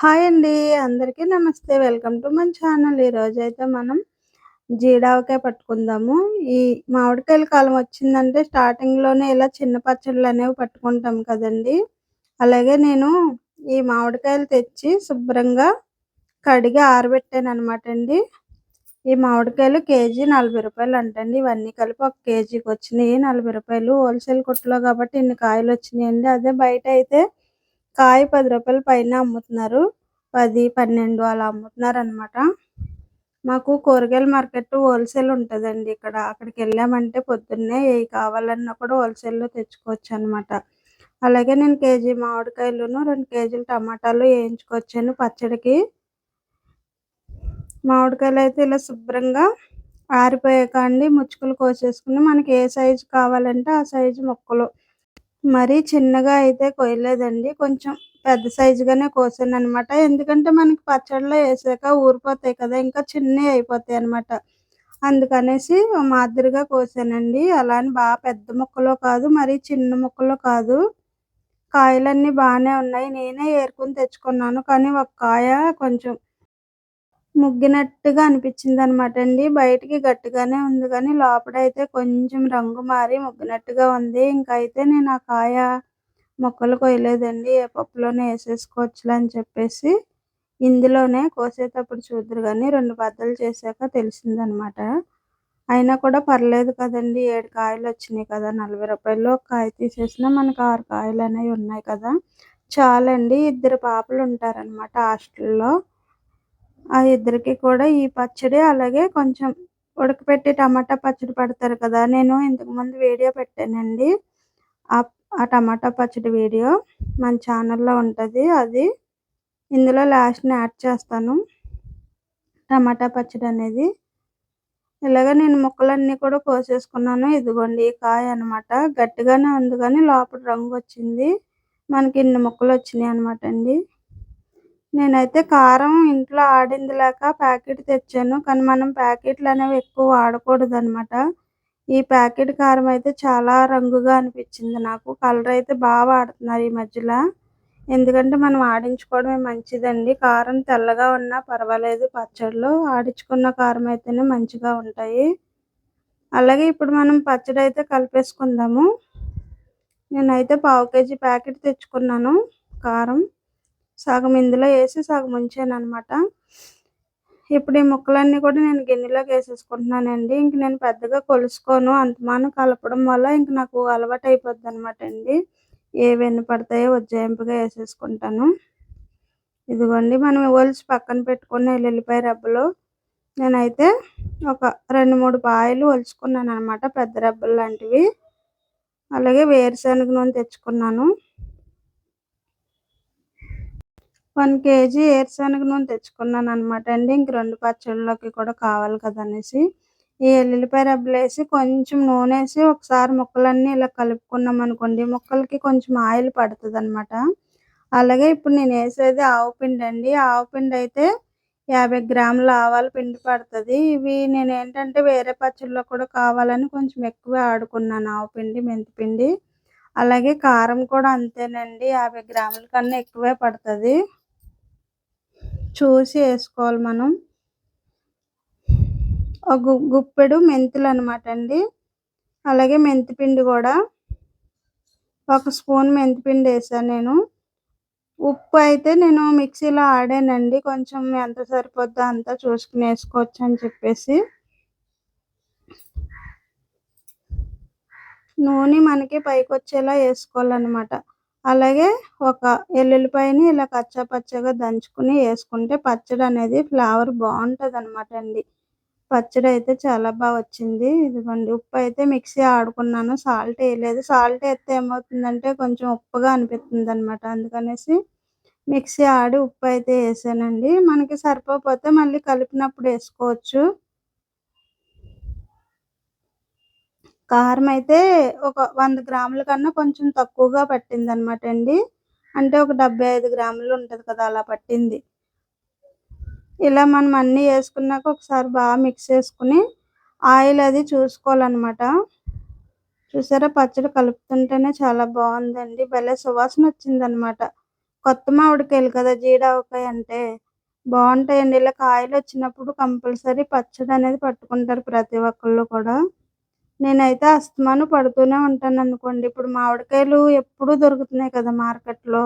Hi అండి అందరికీ నమస్తే. వెల్కమ్ టు మన ఛానల్. ఈరోజైతే మనం జీడావకాయ పట్టుకుందాము. ఈ మామిడికాయల కాలం వచ్చిందంటే స్టార్టింగ్లోనే ఇలా చిన్న పచ్చళ్ళు అనేవి పట్టుకుంటాం కదండి. అలాగే నేను ఈ మామిడికాయలు తెచ్చి శుభ్రంగా కడిగి ఆరబెట్టాను అనమాట అండి. ఈ మామిడికాయలు కేజీ నలభై రూపాయలు అంటండి. ఇవన్నీ కలిపి ఒక కేజీకి వచ్చినాయి. నలభై రూపాయలు హోల్సేల్ కొట్టులో కాబట్టి ఇన్ని కాయలు వచ్చినాయండి. అదే బయట అయితే కాయ పది రూపాయల పైన అమ్ముతున్నారు. పది పన్నెండు అలా అమ్ముతున్నారు అనమాట మాకు కూరగాయల మార్కెట్ హోల్సేల్ ఉంటుందండి ఇక్కడ. అక్కడికి వెళ్ళామంటే పొద్దున్నే ఏ కావాలన్నా కూడా హోల్సేల్లో తెచ్చుకోవచ్చు అనమాట అలాగే నేను కేజీ మామిడికాయలును రెండు కేజీలు టమాటాలు వేయించుకొచ్చాను పచ్చడికి. మామిడికాయలు అయితే ఇలా శుభ్రంగా ఆరిపోయాక అండి ముచ్చుకలు కోసేసుకుని మనకి ఏ సైజు కావాలంటే ఆ సైజు ముక్కలు మరీ చిన్నగా అయితే కోయలేదండి కొంచెం పెద్ద సైజుగానే కోసాను అనమాట ఎందుకంటే మనకి పచ్చడిలో వేసాక ఊరిపోతాయి కదా ఇంకా చిన్నవి అయిపోతాయి అనమాట అందుకనేసి మాదిరిగా కోసానండి. అలా అని బాగా పెద్ద ముక్కలో కాదు మరీ చిన్న ముక్కలో కాదు. కాయలన్నీ బాగానే ఉన్నాయి. నేనే ఏరుకుని తెచ్చుకున్నాను. కానీ ఒక కాయ కొంచెం ముగ్గినట్టుగా అనిపించింది అనమాట అండి. బయటికి గట్టిగానే ఉంది కానీ లోపలైతే కొంచెం రంగు మారి ముగ్గినట్టుగా ఉంది. ఇంకా అయితే నేను ఆ కాయ మొక్కలు కొయ్యలేదండి. ఏ పప్పులోనే వేసేసుకోవచ్చులే అని చెప్పేసి ఇందులోనే కోసేటప్పుడు చూద్దరు కానీ రెండు బద్దలు చేశాక తెలిసిందనమాట అయినా కూడా పర్లేదు కదండి. ఏడు కాయలు వచ్చినాయి కదా. నలభై రూపాయలు ఒక కాయ తీసేసినా మనకు ఆరు కాయలు అనేవి ఉన్నాయి కదా. చాలండి. ఇద్దరు పాపలు ఉంటారనమాట హాస్టల్లో. ఆ ఇద్దరికి కూడా ఈ పచ్చడి అలాగే కొంచెం ఉడకపెట్టి టమాటా పచ్చడి పెడతారు కదా. నేను ఇంతకుముందు వీడియో పెట్టానండి. ఆ టమాటా పచ్చడి వీడియో మన ఛానల్లో ఉంటుంది అది. ఇందులో లాస్ట్ని యాడ్ చేస్తాను. టమాటా పచ్చడి అనేది. ఇలాగ నేను ముక్కలన్నీ కూడా కోసేసుకున్నాను. ఇదిగోండి ఈ కాయ అనమాట గట్టిగానే ఉంది కానీ లోపల రంగు వచ్చింది. మనకి ఇన్ని ముక్కలు వచ్చినాయి అనమాట అండి. నేనైతే కారం ఇంట్లో ఆడింది లేక ప్యాకెట్ తెచ్చాను. కానీ మనం ప్యాకెట్లు అనేవి ఎక్కువ వాడకూడదు అనమాట ఈ ప్యాకెట్ కారం అయితే చాలా రంగుగా అనిపించింది నాకు. కలర్ అయితే బాగా వాడుతున్నారు ఈ మధ్యలో. ఎందుకంటే మనం ఆడించుకోవడమే మంచిదండి. కారం తెల్లగా ఉన్నా పర్వాలేదు. పచ్చడిలో ఆడించుకున్న కారం అయితేనే మంచిగా ఉంటాయి. అలాగే ఇప్పుడు మనం పచ్చడి అయితే కలిపేసుకుందాము. నేనైతే పావు కేజీ ప్యాకెట్ తెచ్చుకున్నాను కారం. సగం ఇందులో వేసి సగం ఉంచాను అనమాట ఇప్పుడు ఈ ముక్కలన్నీ కూడా నేను గిన్నెలోకి వేసేసుకుంటున్నానండి. ఇంక నేను పెద్దగా కొలుసుకోను. అంతమాను కలపడం వల్ల ఇంక నాకు అలవాటు అయిపోద్ది అనమాట అండి ఏవన్నీ పడతాయో ఉజ్జాయింపుగా వేసేసుకుంటాను. ఇదిగోండి మనం ఒలిచి పక్కన పెట్టుకున్న ఎల్లుల్లిపాయ రబ్బలు నేనైతే ఒక రెండు మూడు పాయలు ఒలుచుకున్నాను అనమాట పెద్ద రబ్బలు లాంటివి. అలాగే వేరుశనగ నూనె తెచ్చుకున్నాను. వన్ కేజీ ఏరుశనగ నూనె తెచ్చుకున్నాను అనమాట అండి. ఇంక రెండు పచ్చళ్ళలోకి కూడా కావాలి కదా అనేసి ఈ ఎల్లుల్లిపాయ రబ్బలు వేసి కొంచెం నూనె వేసి ఒకసారి ముక్కలన్నీ ఇలా కలుపుకున్నాం అనుకోండి ముక్కలకి కొంచెం ఆయిల్ పడుతుంది అనమాట అలాగే ఇప్పుడు నేను వేసేది ఆవు పిండి అండి. ఆవు పిండి అయితే యాభై గ్రాముల ఆవాల పిండి పడుతుంది. ఇవి నేను ఏంటంటే వేరే పచ్చళ్ళలో కూడా కావాలని కొంచెం ఎక్కువ ఆడుకున్నాను ఆవు పిండి మెంతిపిండి అలాగే కారం కూడా అంతేనండి. యాభై గ్రాముల కన్నా ఎక్కువే పడుతుంది. చూసి వేసుకోవాలి మనం. ఒక గుప్పెడు మెంతులు అనమాట అండి. అలాగే మెంతిపిండి కూడా. ఒక స్పూన్ మెంతిపిండి వేసాను నేను. ఉప్పు అయితే నేను మిక్సీలో ఆడానండి. కొంచెం ఎంత సరిపోద్దో అంతా చూసుకుని వేసుకోవచ్చు అని చెప్పేసి. నూనె మనకి పైకి వచ్చేలా వేసుకోవాలన్నమాట. అలాగే ఒక ఎల్లుల్లిపాయని ఇలా కచ్చా పచ్చగా దంచుకుని వేసుకుంటే పచ్చడి అనేది ఫ్లేవర్ బాగుంటుంది అనమాట అండి. పచ్చడి అయితే చాలా బాగా వచ్చింది. ఇదిగోండి ఉప్పు అయితే మిక్సీ ఆడుకున్నాను సాల్ట్ వేయలేదు. సాల్ట్ వేస్తే ఏమవుతుందంటే కొంచెం ఉప్పుగా అనిపిస్తుంది అనమాట అందుకనేసి మిక్సీ ఆడి ఉప్పు అయితే వేసానండి. మనకి సరిపోతే మళ్ళీ కలిపినప్పుడు వేసుకోవచ్చు. కారం అయితే ఒక వంద గ్రాముల కన్నా కొంచెం తక్కువగా పట్టింది అనమాట అండి. అంటే ఒక డెబ్బై ఐదు గ్రాములు ఉంటుంది కదా అలా పట్టింది. ఇలా మనం అన్నీ వేసుకున్నాక ఒకసారి బాగా మిక్స్ చేసుకుని ఆయిల్ అది చూసుకోవాలన్నమాట. చూసారా? పచ్చడి కలుపుతుంటేనే చాలా బాగుందండి. భలే సువాసన వచ్చిందనమాట కొత్త మామిడికాయలు కదా జీడావకాయ అంటే. బాగుంటాయండి. ఇలా కాయలు వచ్చినప్పుడు కంపల్సరీ పచ్చడి అనేది పట్టుకుంటారు ప్రతి ఒక్కళ్ళు కూడా. నేనైతే అస్తమాను పడుతూనే ఉంటాను అనుకోండి ఇప్పుడు మామిడికాయలు ఎప్పుడూ దొరుకుతున్నాయి కదా మార్కెట్లో.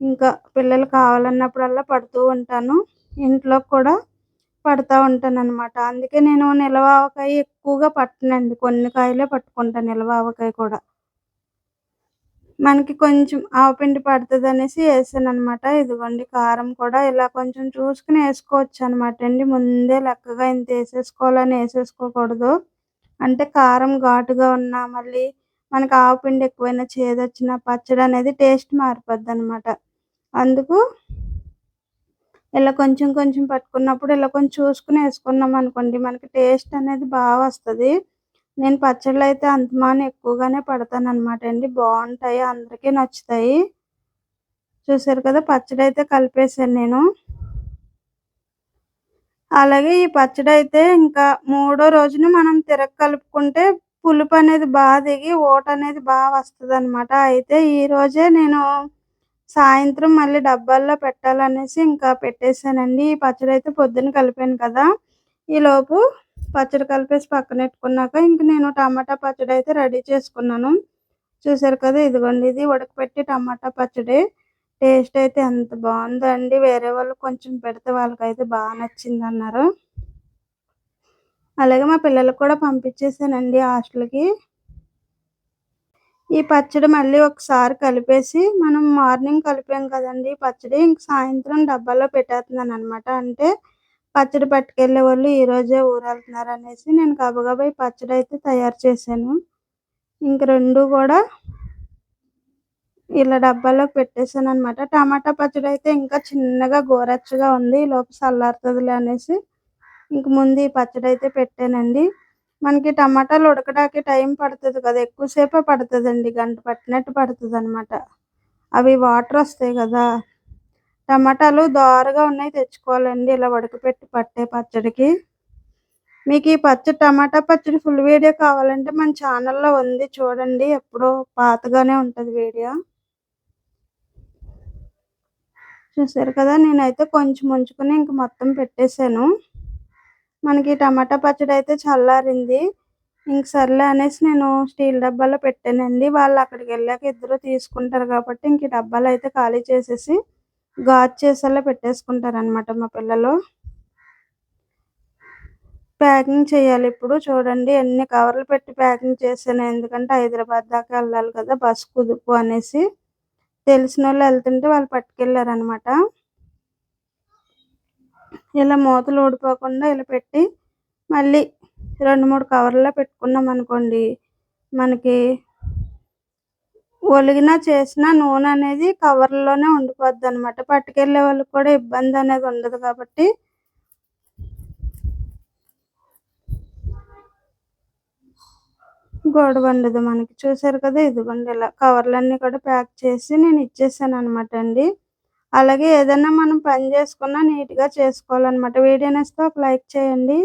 ఇంకా పిల్లలు కావాలన్నప్పుడల్లా పడుతూ ఉంటాను. ఇంట్లో కూడా పడతా ఉంటాను అనమాట అందుకే నేను నిలవ ఆవకాయ ఎక్కువగా పట్టనండి. కొన్ని కాయలే పట్టుకుంటాను నిలవ ఆవకాయ కూడా. మనకి కొంచెం ఆవపిండి పడుతుంది అనేసి వేసాను అనమాట ఇదిగోండి కారం కూడా ఇలా కొంచెం చూసుకుని వేసుకోవచ్చు అనమాట అండి. ముందే లెక్కగా ఇంత వేసేసుకోవాలని వేసేసుకోకూడదు. అంటే కారం ఘాటుగా ఉన్నా మళ్ళీ మనకి ఆవపిండి ఎక్కువైనా చేదొచ్చిన పచ్చడి అనేది టేస్ట్ మారిపోద్ది అనమాట అందుకు ఇలా కొంచెం కొంచెం పట్టుకున్నప్పుడు ఇలా కొంచెం చూసుకుని వేసుకున్నాం అనుకోండి మనకి టేస్ట్ అనేది బాగా వస్తుంది. నేను పచ్చళ్ళు అయితే అంతమాను ఎక్కువగానే పడతాను అనమాట అండి. బాగుంటాయి అందరికీ నచ్చుతాయి. చూసారు కదా పచ్చడి అయితే కలిపేసాను నేను. అలాగే ఈ పచ్చడి అయితే ఇంకా మూడో రోజున మనం తిరగ కలుపుకుంటే పులుపు అనేది బాగా దిగి ఓట అనేది బాగా వస్తుంది అనమాట అయితే ఈ రోజే నేను సాయంత్రం మళ్ళీ డబ్బాల్లో పెట్టాలనేసి ఇంకా పెట్టేశానండి. ఈ పచ్చడి అయితే పొద్దున్న కలిపాను కదా. ఈలోపు పచ్చడి కలిపేసి పక్కన పెట్టుకున్నాక ఇంక నేను టమాటా పచ్చడి అయితే రెడీ చేసుకున్నాను. చూసారు కదా ఇదిగోండి ఇది ఉడకపెట్టి టమాటా పచ్చడి. టేస్ట్ అయితే ఎంత బాగుందండి. వేరే వాళ్ళు కొంచెం పెడితే వాళ్ళకైతే బాగా నచ్చింది అన్నారు అలాగే మా పిల్లలకు కూడా పంపించేసానండి హాస్టల్కి. ఈ పచ్చడి మళ్ళీ ఒకసారి కలిపేసి మనం మార్నింగ్ కలిపాం కదండి. పచ్చడి ఇంక సాయంత్రం డబ్బాలో పెట్టేస్తున్నాను అనమాట అంటే పచ్చడి పట్టుకెళ్ళే వాళ్ళు ఈరోజే ఊరెళ్తున్నారు అనేసి నేను గబగబా ఈ పచ్చడి అయితే తయారు చేశాను. ఇంక రెండు కూడా ఇలా డబ్బాలో పెట్టేసాను అనమాట టమాటా పచ్చడి అయితే ఇంకా చిన్నగా గోరచ్చగా ఉంది. లోపు చల్లారుతుందిలే అనేసి ఇంక ముందు ఈ పచ్చడి అయితే పెట్టానండి. మనకి టమాటాలు ఉడకడానికి టైం పడుతుంది కదా ఎక్కువసేపే పడుతుందండి. గంట పట్టినట్టు పడుతుంది అనమాట అవి వాటర్ వస్తాయి కదా. టమాటాలు దారుగా ఉన్నాయి తెచ్చుకోవాలండి. ఇలా ఉడకపెట్టి పట్టే పచ్చడికి. మీకు ఈ పచ్చడి టమాటా పచ్చడి ఫుల్ వీడియో కావాలంటే మన ఛానల్లో ఉంది. చూడండి ఎప్పుడో పాతగానే ఉంటుంది వీడియో. చూసారు కదా నేనైతే కొంచెం ఉంచుకుని ఇంక మొత్తం పెట్టేశాను. మనకి టమాటా పచ్చడి అయితే చల్లారింది. ఇంక సర్లే అనేసి నేను స్టీల్ డబ్బాలో పెట్టానండి. వాళ్ళు అక్కడికి వెళ్ళాక ఇద్దరు తీసుకుంటారు కాబట్టి ఇంక డబ్బాలు అయితే ఖాళీ చేసేసి గాజు చేసేలా పెట్టేసుకుంటారు అనమాట మా పిల్లలు. ప్యాకింగ్ చేయాలి ఇప్పుడు. చూడండి ఎన్ని కవర్లు పెట్టి ప్యాకింగ్ చేశాను. ఎందుకంటే హైదరాబాద్ దాకా వెళ్ళాలి కదా బస్ కుదుపు అనేసి. తెలిసిన వాళ్ళు వెళ్తుంటే వాళ్ళు పట్టుకెళ్ళారనమాట ఇలా మూతలు ఊడిపోకుండా ఇలా పెట్టి మళ్ళీ రెండు మూడు కవర్లో పెట్టుకున్నాం అనుకోండి మనకి ఒలిగిన చేసిన నూనె అనేది కవర్లోనే ఉండిపోద్ది అనమాట పట్టుకెళ్ళే వాళ్ళకి కూడా ఇబ్బంది అనేది ఉండదు కాబట్టి గోడ ఉండదు మనకి. చూసారు కదా ఇదిగోండి ఇలా కవర్లన్నీ కూడా ప్యాక్ చేసి నేను ఇచ్చేసాను అనమాట అండి. అలాగే ఏదైనా మనం పని చేసుకున్నా నీట్గా చేసుకోవాలన్నమాట. వీడియో నేస్తే ఒక లైక్ చేయండి.